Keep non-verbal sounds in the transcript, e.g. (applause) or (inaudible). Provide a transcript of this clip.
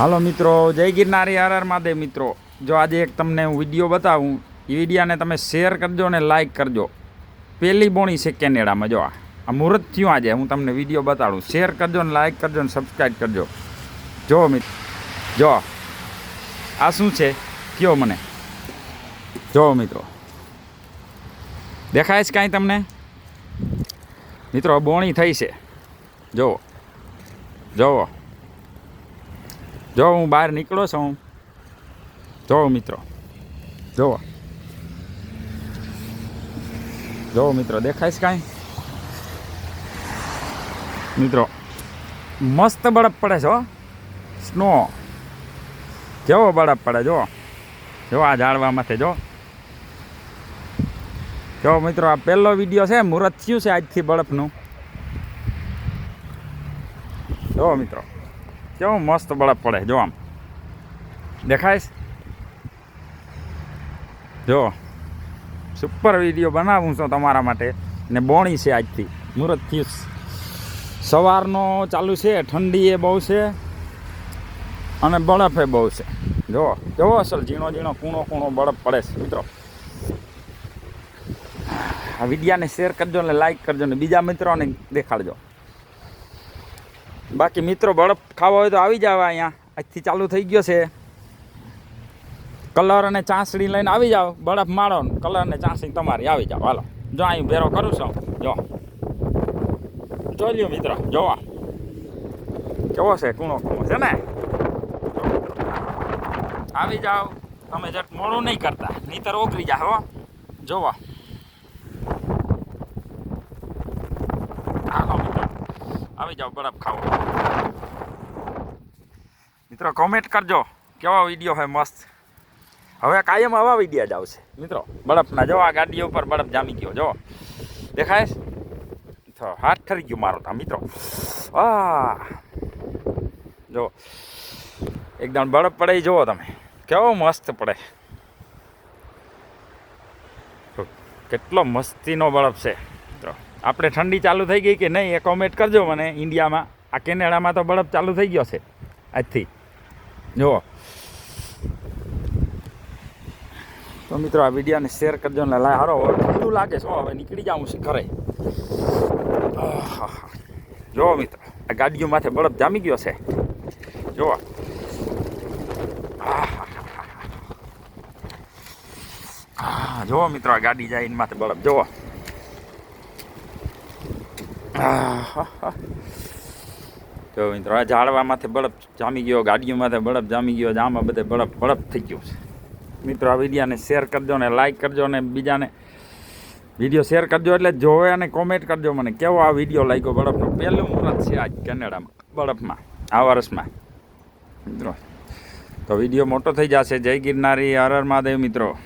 હાલો મિત્રો, જય ગિરનારી, હર હર મહાદેવ મિત્રો. જો આજે એક તમને હું વીડિયો બતાવું, એ વિડીયાને તમે શેર કરજો અને લાઇક કરજો. પહેલી બોણી છે કેનેડામાં, જો આ. મુહૂર્ત થયું આજે, હું તમને વીડિયો બતાડું. શેર કરજો ને લાઇક કરજો ને સબસ્ક્રાઈબ કરજો. જો મિત્રો જો આ. શું છે? કયો મને? જો મિત્રો. દેખાય છે કાંઈ તમને? મિત્રો બોણી થઈ છે. જુઓ જુઓ જો હું બહાર નીકળો છું. જો મિત્રો, જો. જો મિત્રો, દેખાય છે કાંઈ? મિત્રો, મસ્ત બરફ પડે છે હો. સ્નો. કેવો બરફ પડે જો. જો આ ઝાડવા માથે જો. જો મિત્રો, આ પહેલો વીડિયો છે, મુહૂર્ત થયું છે આજથી બરફનું. જો મિત્રો. કેવો મસ્ત બરફ પડે, જો આમ. દેખાય જો સુપર વીડિયો બનાવું છું તમારા માટે. ને બોણી છે આજથી. મુહૂર્તથી સવારનો ચાલુ છે ઠંડી એ બહુ છે, અને બરફ એ બહુ છે. જો, કેવો અસલ ઝીણો ઝીણો, કૂણો કૂણો બરફ પડે છે, મિત્રો. આ વિડીયાને શેર કરજો ને લાઈક કરજો ને બીજા મિત્રોને દેખાડજો. બાકી મિત્રો બરફ ખાવા હોય તો આવી જાવ અહીંયા. આજથી ચાલુ થઈ ગયો છે. કલર અને ચાંસડી લઈને આવી જાઓ બરફ માળો કલર અને ચાંસડી તમારી આવી જાઓ હાલો. જો અહીં ભેરો કરું છું. જો. જોઈ લ્યો મિત્રો. જોવા કેવો છે? કૂણો કૂણો છે ને? આવી જાઓ તમે જટ મોડું નહીં કરતા. નહીતર ઓગળી જા હો. જોવા હાલો મિત્રો આવી જાઓ, બરફ ખાઓ. મિત્રો કોમેન્ટ કરજો. કેવા વીડિયો હોય મસ્ત. હવે કાયમ આવા વિડીયા જ આવશે. મિત્રો, બરફના, જો આ ગાડી ઉપર બરફ જામી ગયો, જો. દેખાય તો હાથ ઠરી ગયું મારો તા, મિત્રો. આ જો. એકદમ બરફ પડે જુઓ તમે. કેવો મસ્ત પડે. કેટલો મસ્તીનો બરફ છે. આપણે ઠંડી ચાલુ થઈ ગઈ કે નહીં એ કોમેન્ટ કરજો મને ઇન્ડિયામાં. આ કેનેડામાં તો બરફ ચાલુ થઈ ગયો છે, આજથી. જુઓ. તો મિત્રો, આ વિડીયોને શેર કરજો ને લાય. હારો ઠંડુ લાગે છે. હવે નીકળી જાઉં છે ઘરે. જુઓ મિત્રો, આ ગાડીઓ માથે બરફ જામી ગયો છે. જુઓ. જુઓ મિત્રો, આ ગાડી જાય એની માથે બરફ. જુઓ. (laughs) જો મિત્રો, આ ઝાડવા બળપ જામી ગયો, ગાડીઓમાંથી બળપ જામી ગયો આમાં બધે બળપ બળપ થઈ ગયું છે. મિત્રો, આ વિડીયાને શેર કરજો ને લાઇક કરજો ને બીજાને વીડિયો શેર કરજો એટલે જોવે અને કોમેન્ટ કરજો મને. કેવો આ વીડિયો લાગ્યો બળપનો? પહેલું મુહૂર્ત છે આજ કેનેડામાં, બળપમાં, આ વર્ષમાં. મિત્રો, તો વીડિયો મોટો થઈ જશે. જય ગિરનારી, હર હર મહાદેવ મિત્રો.